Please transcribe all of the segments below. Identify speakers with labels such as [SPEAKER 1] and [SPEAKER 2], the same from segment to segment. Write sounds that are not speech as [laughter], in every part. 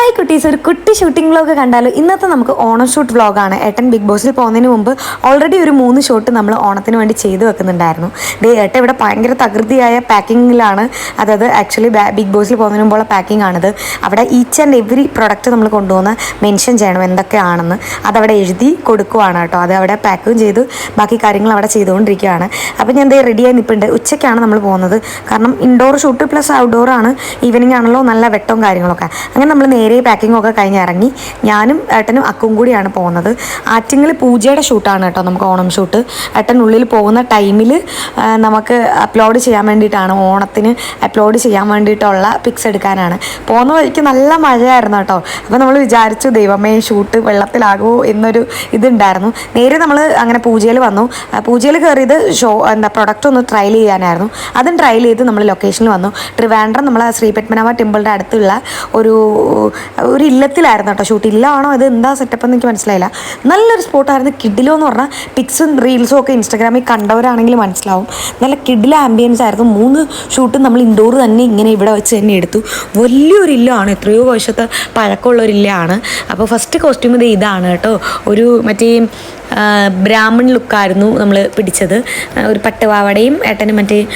[SPEAKER 1] Hi കുട്ടീസ്. ഒരു കുട്ടി shooting vlog കണ്ടാലും? ഇന്നത്തെ നമുക്ക് ഓണം ഷൂട്ട് വ്ലോഗാണ് ഏട്ടൻ ബിഗ് ബോസിൽ പോകുന്നതിന് മുമ്പ് ഓൾറെഡി ഒരു മൂന്ന് ഷോട്ട് നമ്മൾ ഓണത്തിന് വേണ്ടി ചെയ്തു വെക്കുന്നുണ്ടായിരുന്നു. ദേ ഏട്ടൻ ഇവിടെ ഭയങ്കര തകൃതിയായ പാക്കിങ്ങിലാണ് അതായത് ആക്ച്വലി ബിഗ് ബോസിൽ പോകുന്നതിന് മുമ്പുള്ള പാക്കിംഗ് ആണിത്. അവിടെ ഈച്ച് ആൻഡ് എവറി പ്രൊഡക്റ്റ് നമ്മൾ കൊണ്ടുവന്ന് മെൻഷൻ ചെയ്യണം എന്തൊക്കെയാണെന്ന്. അതവിടെ എഴുതി കൊടുക്കുവാണ് കേട്ടോ. അത് അവിടെ പാക്കും ചെയ്ത്. ബാക്കി കാര്യങ്ങൾ അവിടെ ചെയ്തുകൊണ്ടിരിക്കുകയാണ്. അപ്പോൾ ഞാൻ ദേ റെഡിയായി നിൽപ്പുണ്ട് ഉച്ചയ്ക്കാണ് നമ്മൾ പോകുന്നത്. കാരണം ഇൻഡോർ ഷൂട്ട് പ്ലസ് ഔട്ട്ഡോർ ആണ്. ഈവനിങ് ആണല്ലോ നല്ല വെട്ടവും കാര്യങ്ങളൊക്കെ. അങ്ങനെ നമ്മൾ നേരെ പാക്കിംഗ് ഒക്കെ കഴിഞ്ഞ് ഇറങ്ങി ഞാനും ഏട്ടനും അക്കും കൂടിയാണ് പോകുന്നത്. ആറ്റിങ്ങൽ പൂജയുടെ ഷൂട്ടാണ് കേട്ടോ നമുക്ക് ഓണം ഷൂട്ട് ഏട്ടൻ ഉള്ളിൽ പോകുന്ന ടൈമിൽ നമുക്ക് അപ്ലോഡ് ചെയ്യാൻ വേണ്ടിയിട്ടാണ് ഓണത്തിന് അപ്ലോഡ് ചെയ്യാൻ വേണ്ടിയിട്ടുള്ള പിക്സ് എടുക്കാനാണ്. പോകുന്ന വഴിക്ക് നല്ല മഴയായിരുന്നു കേട്ടോ. അപ്പോൾ നമ്മൾ വിചാരിച്ചു ദൈവമേ ഷൂട്ട് വെള്ളത്തിലാകുമോ എന്നൊരു ഇതുണ്ടായിരുന്നു. നേരെ നമ്മൾ അങ്ങനെ പൂജയിൽ വന്നു. പൂജയിൽ കയറിയത് ഷോ എന്താ പ്രൊഡക്റ്റ് ഒന്ന് ട്രയൽ ചെയ്യാനായിരുന്നു. അതും ട്രയൽ ചെയ്ത് നമ്മൾ ലൊക്കേഷനിൽ വന്നു. ട്രിവാൻഡ്രം ശ്രീ പത്മനാഭ ടെമ്പിളിന്റെ അടുത്തുള്ള ഒരു ഒരു ഇല്ലത്തിലായിരുന്നു കേട്ടോ. ഷൂട്ട് ഇല്ലാണോ? ഇത് എന്താ സെറ്റപ്പ് എന്ന് എനിക്ക് മനസ്സിലായില്ല. നല്ലൊരു സ്പോട്ടായിരുന്നു കിഡിലോ എന്ന് പറഞ്ഞാൽ പിക്സും റീൽസും ഒക്കെ ഇൻസ്റ്റാഗ്രാമിൽ കണ്ടവരാണെങ്കിൽ മനസ്സിലാവും. നല്ല കിഡിലെ ആംബിയൻസ് ആയിരുന്നു. മൂന്ന് ഷൂട്ടും നമ്മൾ ഇൻഡോർ തന്നെ ഇങ്ങനെ ഇവിടെ വെച്ച് തന്നെ എടുത്തു. വലിയൊരു ഇല്ലമാണ് എത്രയോ വർഷത്തെ പഴക്കമുള്ള ഒരു ഇല്ലയാണ് അപ്പോൾ ഫസ്റ്റ് കോസ്റ്റ്യൂം ഇത് ഇതാണ് കേട്ടോ. ഒരു മറ്റേ ബ്രാഹ്മൺ ലുക്കായിരുന്നു നമ്മൾ പിടിച്ചത്. ഒരു പട്ടുപാവടയും ഏട്ടനും മറ്റേ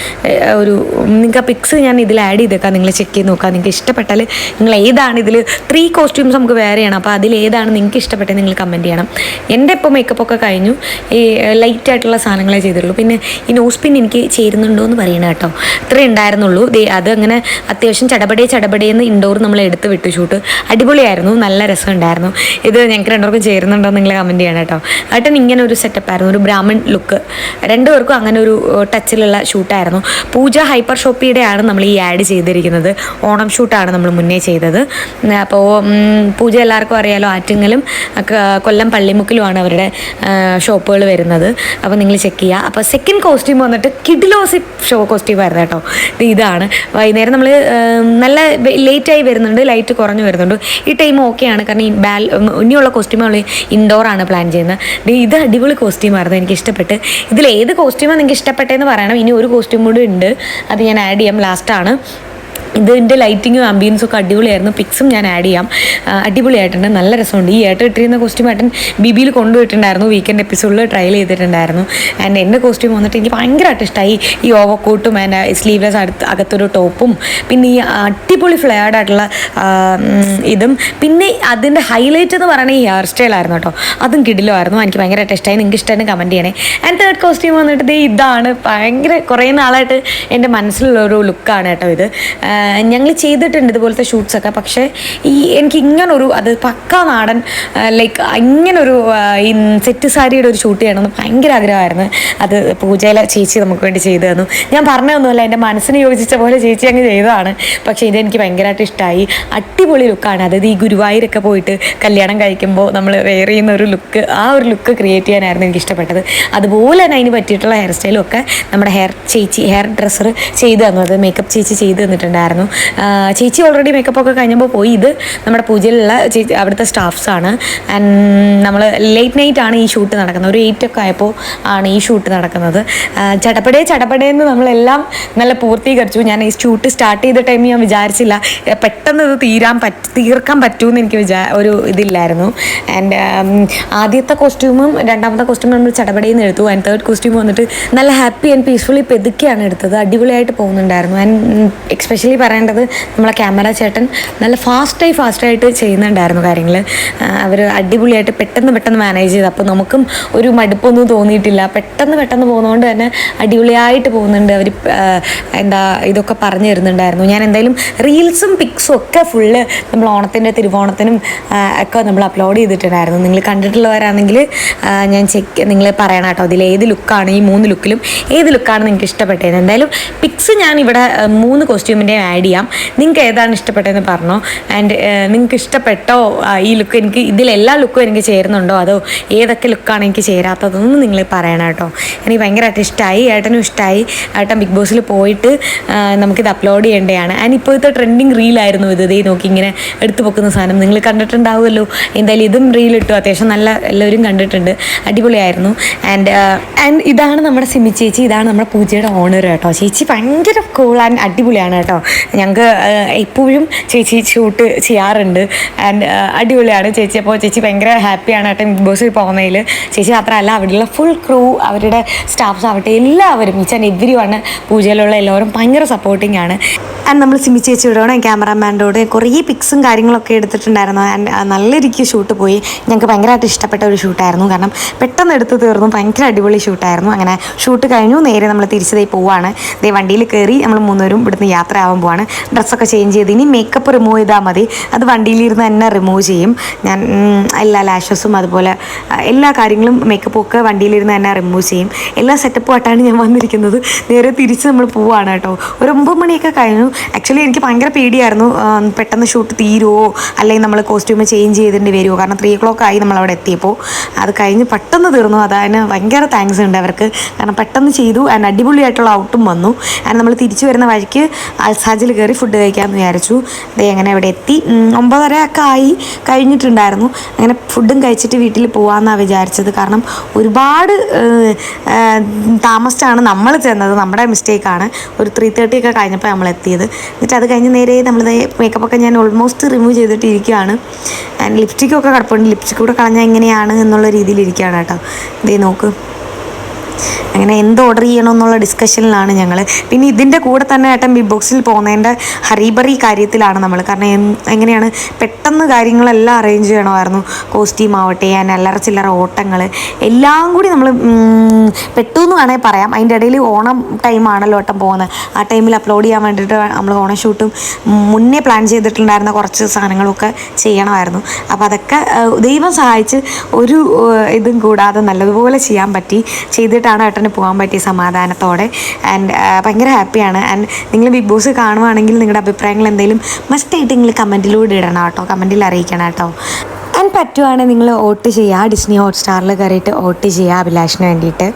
[SPEAKER 1] ഒരു നിങ്ങൾക്ക് ആ പിക്സ് ഞാൻ ഇതിൽ ആഡ് ചെയ്തേക്കാം. നിങ്ങൾ ചെക്ക് ചെയ്ത് നോക്കാം. നിങ്ങൾക്ക് ഇഷ്ടപ്പെട്ടാൽ നിങ്ങൾ ഏതാണ് ഇതിൽ ത്രീ കോസ്റ്റ്യൂംസ് നമുക്ക് വേറെയാണ്. അപ്പോൾ അതിൽ ഏതാണ് നിങ്ങൾക്ക് ഇഷ്ടപ്പെട്ടത് നിങ്ങൾ കമന്റ് ചെയ്യണം. എന്റെ ഇപ്പോൾ മേക്കപ്പ് ഒക്കെ കഴിഞ്ഞു. ഈ ലൈറ്റ് ആയിട്ടുള്ള സാധനങ്ങളെ ചെയ്തിട്ടുള്ളൂ. പിന്നെ ഈ നോസ് പിൻ എനിക്ക് ചേരുന്നുണ്ടോ എന്ന് പറയണം കേട്ടോ. ഇത്രേ ഉണ്ടായിരുന്നുള്ളൂ. അത് അങ്ങനെ അത്യാവശ്യം ചടപടേ ചടപടേന്ന് ഇൻഡോർ നമ്മൾ എടുത്ത് വിട്ടു ഷൂട്ട് അടിപൊളിയായിരുന്നു. നല്ല രസം ഉണ്ടായിരുന്നു. ഇത് ഞങ്ങൾക്ക് രണ്ടുപേർക്കും ചേരുന്നുണ്ടോ എന്ന് നിങ്ങൾ കമന്റ് ചെയ്യണം കേട്ടോ. ഏട്ടൻ ഇങ്ങനെ ഒരു സെറ്റപ്പ് ആയിരുന്നു. ഒരു ബ്രാഹ്മൺ ലുക്ക് രണ്ടുപേർക്കും അങ്ങനെ ഒരു ടച്ചിലുള്ള ഷൂട്ടായിരുന്നു പൂജ ഹൈപ്പർ ഷോപ്പിയുടെയാണ് നമ്മൾ ഈ ആഡ് ചെയ്തിരിക്കുന്നത്. ഓണം ഷൂട്ടാണ് നമ്മൾ മുന്നേ ചെയ്തത്. അപ്പോൾ പൂജ എല്ലാവർക്കും അറിയാലോ ആറ്റിങ്ങലും കൊല്ലം പള്ളിമുക്കിലുമാണ് അവരുടെ ഷോപ്പുകൾ വരുന്നത്. അപ്പോൾ നിങ്ങൾ ചെക്ക് ചെയ്യുക അപ്പോൾ സെക്കൻഡ് കോസ്റ്റ്യൂം വന്നിട്ട് കിഡിലോസി ഷോ കോസ്റ്റ്യൂം ആയിരുന്നു കേട്ടോ. ഇത് ഇതാണ്. വൈകുന്നേരം നമ്മൾ നല്ല ലേറ്റായി വരുന്നുണ്ട്. ലൈറ്റ് കുറഞ്ഞു വരുന്നുണ്ട്. ഈ ടൈം ഓക്കെയാണ് കാരണം ഈ ബാൽ ഇനിയുള്ള കോസ്റ്റ്യൂമുകൾ ആണ് പ്ലാൻ ചെയ്യുന്നത്. ഇത് അടിപൊളി കോസ്റ്റ്യൂം ആയിരുന്നു എനിക്ക് ഇഷ്ടപ്പെട്ട്. ഇതിൽ ഏത് കോസ്റ്റ്യൂമാണ് നിങ്ങൾക്ക് ഇഷ്ടപ്പെട്ടതെന്ന് പറയണം. ഇനി ഒരു കോസ്റ്റ്യൂം കൂടി ഉണ്ട്. അത് ഞാൻ ആഡ് ചെയ്യാം. ലാസ്റ്റാണ് ഇതിന്റെ ലൈറ്റിങ്ങും ആംബിയൻസും ഒക്കെ അടിപൊളിയായിരുന്നു. പിക്സും ഞാൻ ആഡ് ചെയ്യാം. അടിപൊളിയായിട്ടുണ്ട് നല്ല രസമുണ്ട്. ഈ ഏട്ടൻ ഇട്ടിരുന്ന കോസ്റ്റ്യൂം ഏട്ടൻ ബിബിയിൽ കൊണ്ടുപോയിട്ടുണ്ടായിരുന്നു. വീക്കെൻഡ് എപ്പിസോഡിൽ ട്രയൽ ചെയ്തിട്ടുണ്ടായിരുന്നു. ആൻഡ് എന്റെ കോസ്റ്റ്യൂം വന്നിട്ട് എനിക്ക് ഭയങ്കരമായിട്ട് ഇഷ്ടമായി ഈ ഓവർകോട്ടും ആൻഡ് സ്ലീവ്ലെസ് അടുത്ത് അകത്തൊരു ടോപ്പും പിന്നെ ഈ അടിപൊളി ഫ്ലെയർഡ് ആയിട്ടുള്ള ഇതും പിന്നെ അതിന്റെ ഹൈലൈറ്റ് എന്ന് പറയുന്നത് ഈ ഹെയർ സ്റ്റൈൽ സ്റ്റൈലായിരുന്നു കേട്ടോ. അതും കിടിലുമായിരുന്നു. എനിക്ക് ഭയങ്കരമായിട്ട് ഇഷ്ടമായി നിങ്ങൾക്ക് ഇഷ്ടമായിട്ട് കമന്റ് ചെയ്യണേ. ആൻഡ് തേർഡ് കോസ്റ്റ്യൂം വന്നിട്ട് ഇതാണ്. ഭയങ്കര കുറേ നാളായിട്ട് എന്റെ മനസ്സിലുള്ള ഒരു ലുക്കാണ് കേട്ടോ ഇത്. ഞങ്ങൾ ചെയ്തിട്ടുണ്ട് ഇതുപോലത്തെ ഷൂട്ട്സൊക്കെ പക്ഷേ ഈ എനിക്ക് ഇങ്ങനൊരു അത് പക്ക നാടൻ ലൈക്ക് ഇങ്ങനൊരു ഈ സെറ്റ് സാരിയുടെ ഒരു ഷൂട്ട് ചെയ്യണമെന്ന് ഭയങ്കര ആഗ്രഹമായിരുന്നു. അത് പൂജയിലെ ചേച്ചി നമുക്ക് വേണ്ടി ചെയ്തു തന്നു. ഞാൻ പറഞ്ഞതൊന്നുമല്ല എന്റെ മനസ്സിന് യോജിച്ച പോലെ ചേച്ചി അങ്ങ് ചെയ്തതാണ്. പക്ഷേ ഇതെനിക്ക് ഭയങ്കരമായിട്ട് ഇഷ്ടമായി അടിപൊളി ലുക്കാണ് അതായത് ഈ ഗുരുവായൂരൊക്കെ പോയിട്ട് കല്യാണം കഴിക്കുമ്പോൾ നമ്മൾ വെയർ ചെയ്യുന്ന ഒരു ലുക്ക് ആ ഒരു ലുക്ക് ക്രിയേറ്റ് ചെയ്യാനായിരുന്നു എനിക്ക് ഇഷ്ടപ്പെട്ടത്. അതുപോലെ തന്നെ അതിന് പറ്റിയിട്ടുള്ള ഹെയർ സ്റ്റൈലും ഒക്കെ നമ്മുടെ ഹെയർ ചേച്ചി ഹെയർ ഡ്രസ്സർ ചെയ്തു തന്നത് മേക്കപ്പ് ചേച്ചി ചെയ്തു തന്നിട്ടുണ്ടായിരുന്നു. ആ, ചേച്ചി ഓൾറെഡി മേക്കപ്പ് ഒക്കെ കഴിഞ്ഞപ്പോൾ പോയി. ഇത് നമ്മുടെ പൂജയിലുള്ള ചേച്ചി അവിടുത്തെ സ്റ്റാഫ്സാണ് ആൻഡ് നമ്മൾ ലേറ്റ് നൈറ്റ് ആണ് ഈ ഷൂട്ട് നടക്കുന്നത്. ഒരു എയ്റ്റ് ഒക്കെ ആയപ്പോൾ ആണ് ഈ ഷൂട്ട് നടക്കുന്നത്. ചടപ്പടേ എന്ന് നമ്മളെല്ലാം നല്ല പൂർത്തീകരിച്ചു. ഞാൻ ഈ ഷൂട്ട് സ്റ്റാർട്ട് ചെയ്ത ടൈം ഞാൻ വിചാരിച്ചില്ല. പെട്ടെന്ന് ഇത് തീരാൻ പറ്റ തീർക്കാൻ പറ്റുമെന്ന് എനിക്ക് വിചാ ഒരു ഇതില്ലായിരുന്നു. ആൻഡ് ആദ്യത്തെ കോസ്റ്റ്യൂമും രണ്ടാമത്തെ കോസ്റ്റ്യൂമും നമ്മൾ ചടപടയിൽ നിന്ന് എടുത്തു. ആൻഡ് തേർഡ് കോസ്റ്റ്യൂം വന്നിട്ട് നല്ല ഹാപ്പി ആൻഡ് പീസ്ഫുള്ളി പെതുക്കെയാണ് എടുത്തത്. അടിപൊളിയായിട്ട് പോകുന്നുണ്ടായിരുന്നു. ആൻഡ് എക്സ്പെഷ്യലി പറയേണ്ടത് നമ്മളെ ക്യാമറ ചേട്ടൻ നല്ല ഫാസ്റ്റായി ഫാസ്റ്റായിട്ട് ചെയ്യുന്നുണ്ടായിരുന്നു കാര്യങ്ങൾ അവർ അടിപൊളിയായിട്ട് പെട്ടെന്ന് പെട്ടെന്ന് മാനേജ് ചെയ്ത്. അപ്പോൾ നമുക്കും ഒരു മടുപ്പൊന്നും തോന്നിയിട്ടില്ല. പെട്ടെന്ന് പെട്ടെന്ന് പോകുന്നതുകൊണ്ട് തന്നെ അടിപൊളിയായിട്ട് പോകുന്നുണ്ട് അവർ എന്താ ഇതൊക്കെ പറഞ്ഞു തരുന്നുണ്ടായിരുന്നു. ഞാൻ എന്തായാലും റീൽസും പിക്സും ഒക്കെ ഫുള്ള് നമ്മൾ ഓണത്തിന്റെ തിരുവോണത്തിനും ഒക്കെ നമ്മൾ അപ്ലോഡ് ചെയ്തിട്ടുണ്ടായിരുന്നു. നിങ്ങൾ കണ്ടിട്ടുള്ളവരാണെങ്കിൽ ഞാൻ ചെക്ക് നിങ്ങൾ പറയണം കേട്ടോ. അതിൽ ഏത് ലുക്കാണ് ഈ മൂന്ന് ലുക്കിലും ഏത് ലുക്കാണ് നിങ്ങൾക്ക് ഇഷ്ടപ്പെട്ടത്? എന്തായാലും പിക്സ് ഞാൻ ഇവിടെ മൂന്ന് കോസ്റ്റ്യൂമിന്റെയും ആഡ് ചെയ്യാം. നിങ്ങൾക്ക് ഏതാണ് ഇഷ്ടപ്പെട്ടതെന്ന് പറഞ്ഞോ. ആൻഡ് നിങ്ങൾക്ക് ഇഷ്ടപ്പെട്ടോ ഈ ലുക്ക് എനിക്ക് ഇതിലെല്ലാ ലുക്കും എനിക്ക് ചേരുന്നുണ്ടോ? അതോ ഏതൊക്കെ ലുക്കാണ് എനിക്ക് ചേരാത്തതെന്ന് നിങ്ങൾ പറയണം കേട്ടോ. എനിക്ക് ഭയങ്കരമായിട്ട് ഇഷ്ടമായി ഏട്ടനും ഇഷ്ടമായി ഏട്ടൻ ബിഗ് ബോസിൽ പോയിട്ട് നമുക്കിത് അപ്ലോഡ് ചെയ്യേണ്ടതാണ്. ആൻഡ് ഇപ്പോഴത്തെ ട്രെൻഡിങ് റീലായിരുന്നു ഇത്. ഇതേ നോക്കി ഇങ്ങനെ എടുത്തു പൊക്കുന്ന സാധനം. നിങ്ങൾ കണ്ടിട്ടുണ്ടാവുമല്ലോ. എന്തായാലും ഇതും റീൽ ഇട്ടു. അത്യാവശ്യം നല്ല എല്ലാവരും കണ്ടിട്ടുണ്ട്. അടിപൊളിയായിരുന്നു. ആൻഡ് ആൻഡ് ഇതാണ് നമ്മുടെ സിമി ചേച്ചി. ഇതാണ് നമ്മുടെ പൂജയുടെ ഓണർ കേട്ടോ. ചേച്ചി ഭയങ്കര കൂൾ ആൻഡ് അടിപൊളിയാണ് കേട്ടോ. ഞങ്ങൾക്ക് ഇപ്പോഴും ചേച്ചി ഷൂട്ട് ചെയ്യാറുണ്ട്. ആൻഡ് അടിപൊളിയാണ്. ചേച്ചി അപ്പോൾ ചേച്ചി ഭയങ്കര ഹാപ്പിയാണ് ഏട്ടൻ ബിഗ് ബോസിൽ പോകുന്നതിൽ ചേച്ചി മാത്രമല്ല അവിടെയുള്ള ഫുൾ ക്രൂ അവരുടെ സ്റ്റാഫ്സ് ആവട്ടെ എല്ലാവരും മിച്ച എവരി വണ് പൂജയിലുള്ള എല്ലാവരും ഭയങ്കര സപ്പോർട്ടിംഗ് ആണ് ആൻഡ് നമ്മൾ സിമി ചേച്ചിയോടും ക്യാമറാമാന്റെ കുറേ പിക്സും കാര്യങ്ങളൊക്കെ എടുത്തിട്ടുണ്ടായിരുന്നു. ആൻഡ് നല്ല രീതിക്ക് ഷൂട്ട് പോയി. ഞങ്ങൾക്ക് ഭയങ്കരമായിട്ട് ഇഷ്ടപ്പെട്ട ഒരു ഷൂട്ടായിരുന്നു കാരണം പെട്ടെന്ന് എടുത്ത് തീർന്നു. ഭയങ്കര അടിപൊളി ഷൂട്ടായിരുന്നു അങ്ങനെ ഷൂട്ട് കഴിഞ്ഞു. നേരെ നമ്മൾ തിരിച്ചതായി പോവാണ്. ദേ വണ്ടിയിൽ കയറി നമ്മൾ മൂന്നുപേരും ഇവിടുന്ന് യാത്ര ആവാൻ പോവാണ്. ഡ്രസ്സൊക്കെ ചേഞ്ച് ചെയ്ത് ഇനി മേക്കപ്പ് റിമൂവ് ചെയ്താൽ മതി. അത് വണ്ടിയിലിരുന്ന് തന്നെ റിമൂവ് ചെയ്യും. ഞാൻ എല്ലാ ലാഷസും അതുപോലെ എല്ലാ കാര്യങ്ങളും മേക്കപ്പും ഒക്കെ വണ്ടിയിലിരുന്ന് തന്നെ റിമൂവ് ചെയ്യും. എല്ലാ സെറ്റപ്പും ആയിട്ടാണ് ഞാൻ വന്നിരിക്കുന്നത്. നേരെ തിരിച്ച് നമ്മൾ പോവാണ് കേട്ടോ. ഒരു ഒമ്പത് മണിയൊക്കെ കഴിഞ്ഞു. ആക്ച്വലി എനിക്ക് ഭയങ്കര പേടിയായിരുന്നു. പെട്ടെന്ന് ഷൂട്ട് തീരുമോ അല്ലെങ്കിൽ നമ്മൾ കോസ്റ്റ്യൂം ചേഞ്ച് ചെയ്തിട്ട് വരുമോ കാരണം ത്രീ ക്ലോക്ക് ആയി നമ്മൾ അവിടെ എത്തിയപ്പോൾ അത് കഴിഞ്ഞ് പെട്ടെന്ന് തീർന്നു. അതായത് ഭയങ്കര താങ്ക്സ് ഉണ്ട് അവർക്ക്. കാരണം പെട്ടെന്ന് ചെയ്തു. ആൻഡ് അടിപൊളിയായിട്ടുള്ള ഔട്ടും വന്നു. ആൻഡ് നമ്മൾ തിരിച്ചു വരുന്ന വഴിക്ക് അൽസാജിൽ കയറി ഫുഡ് കഴിക്കാമെന്ന് വിചാരിച്ചു. ദേ അങ്ങനെ അവിടെ എത്തി. ഒമ്പതര ഒക്കെ ആയി കഴിഞ്ഞിട്ടുണ്ടായിരുന്നു. അങ്ങനെ ഫുഡും കഴിച്ചിട്ട് വീട്ടിൽ പോകാമെന്നാണ് വിചാരിച്ചത്. കാരണം ഒരുപാട് താമസിച്ചാണ് നമ്മൾ ചെന്നത്. നമ്മുടെ മിസ്റ്റേക്കാണ് ഒരു ത്രീ തേർട്ടി ഒക്കെ കഴിഞ്ഞപ്പോൾ നമ്മൾ എത്തിയത്. എന്നിട്ട് അത് കഴിഞ്ഞ് നേരെ നമ്മൾ മേക്കപ്പ് ഒക്കെ ഞാൻ ഓൾമോസ്റ്റ് റിമൂവ് ചെയ്തിട്ട് ഇരിക്കുകയാണ് ആൻഡ് ലിപ്സ്റ്റിക്കൊക്കെ കിടപ്പുണ്ട്. ലിപ്സ്റ്റിക് കൂടെ കളഞ്ഞാൽ എങ്ങനെയാണ് എന്നുള്ള രീതിയിൽ ഇരിക്കുകയാണ് കേട്ടോ. ഇതേ നോക്ക്. അങ്ങനെ എന്ത് ഓർഡർ ചെയ്യണം എന്നുള്ള ഡിസ്കഷനിലാണ് ഞങ്ങൾ പിന്നെ ഇതിന്റെ കൂടെ തന്നെ ഏട്ടൻ ബിഗ് ബോക്സിൽ പോകുന്നതിന്റെ ഹറിബറി കാര്യത്തിലാണ് നമ്മൾ കാരണം എങ്ങനെയാണ്? പെട്ടെന്ന് കാര്യങ്ങളെല്ലാം അറേഞ്ച് ചെയ്യണമായിരുന്നു. കോസ്റ്റ്യൂം ആവട്ടെ ഞാൻ അല്ലറ ചില്ലറ ഓട്ടങ്ങൾ എല്ലാം കൂടി നമ്മൾ പെട്ടു എന്ന് വേണമെങ്കിൽ പറയാം. അതിന്റെ ഇടയിൽ ഓണം ടൈമാണല്ലോ ഏട്ടൻ പോകുന്നത്. ആ ടൈമിൽ അപ്ലോഡ് ചെയ്യാൻ വേണ്ടിയിട്ട് നമ്മൾ ഓണം ഷൂട്ടും മുന്നേ പ്ലാൻ ചെയ്തിട്ടുണ്ടായിരുന്ന കുറച്ച് സാധനങ്ങളൊക്കെ ചെയ്യണമായിരുന്നു. അപ്പോൾ അതൊക്കെ ദൈവം സഹായിച്ച് ഒരു ഇതും കൂടാതെ നല്ലതുപോലെ ചെയ്യാൻ പറ്റി. ചെയ്തിട്ടാണ് ഏട്ടന് പോകാൻ പറ്റിയ സമാധാനത്തോടെ. ആൻഡ് ഭയങ്കര ഹാപ്പിയാണ്. ആൻഡ് നിങ്ങൾ ബിഗ് ബോസ് കാണുവാണെങ്കിൽ നിങ്ങളുടെ അഭിപ്രായങ്ങൾ എന്തെങ്കിലും മസ്റ്റായിട്ട് നിങ്ങൾ കമന്റിലൂടെ ഇടണം കേട്ടോ. കമന്റിൽ അറിയിക്കണം കേട്ടോ. ആൻഡ് പറ്റുവാണെങ്കിൽ നിങ്ങൾ വോട്ട് ചെയ്യുക. ഡിസ്നി ഹോട്ട്സ്റ്റാറിൽ കയറിയിട്ട് വോട്ട് ചെയ്യുക അഭിലാഷിന് വേണ്ടിയിട്ട്.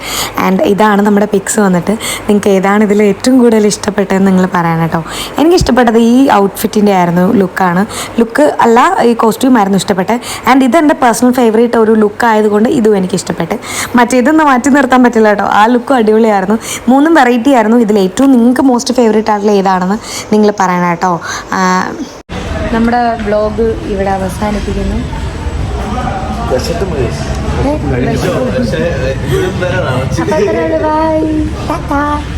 [SPEAKER 1] ആൻഡ് ഇതാണ് നമ്മുടെ പിക്സ് വന്നിട്ട്. നിങ്ങൾക്ക് ഏതാണ് ഇതിൽ ഏറ്റവും കൂടുതൽ ഇഷ്ടപ്പെട്ടതെന്ന് നിങ്ങൾ പറയണം കേട്ടോ. എനിക്ക് ഇഷ്ടപ്പെട്ടത് ഈ ഔട്ട്ഫിറ്റിന്റെ ആയിരുന്നു ലുക്കാണ് ലുക്ക് അല്ല ഈ കോസ്റ്റ്യൂം ആയിരുന്നു ഇഷ്ടപ്പെട്ടത്. ആൻഡ് ഇത് എന്റെ പേഴ്സണൽ ഫേവറേറ്റ് ഒരു ലുക്ക് ആയതുകൊണ്ട് ഇതും എനിക്ക് ഇഷ്ടപ്പെട്ട്. മറ്റേതൊന്നും മാറ്റി നിർത്താൻ പറ്റില്ല കേട്ടോ. ആ ലുക്കും അടിപൊളിയായിരുന്നു. മൂന്നും വെറൈറ്റി ആയിരുന്നു. ഇതിൽ ഏറ്റവും നിങ്ങൾക്ക് മോസ്റ്റ് ഫേവറേറ്റ് ആയിട്ടുള്ള ഏതാണെന്ന് നിങ്ങൾ പറയണം കേട്ടോ. നമ്മുടെ ബ്ലോഗ് ഇവിടെ അവസാനിപ്പിക്കുന്നു.
[SPEAKER 2] Yaşadı
[SPEAKER 1] mıyız?
[SPEAKER 2] Evet. Yok, şey,
[SPEAKER 1] e, yorum veren anlatıyor. Bye bye. [laughs]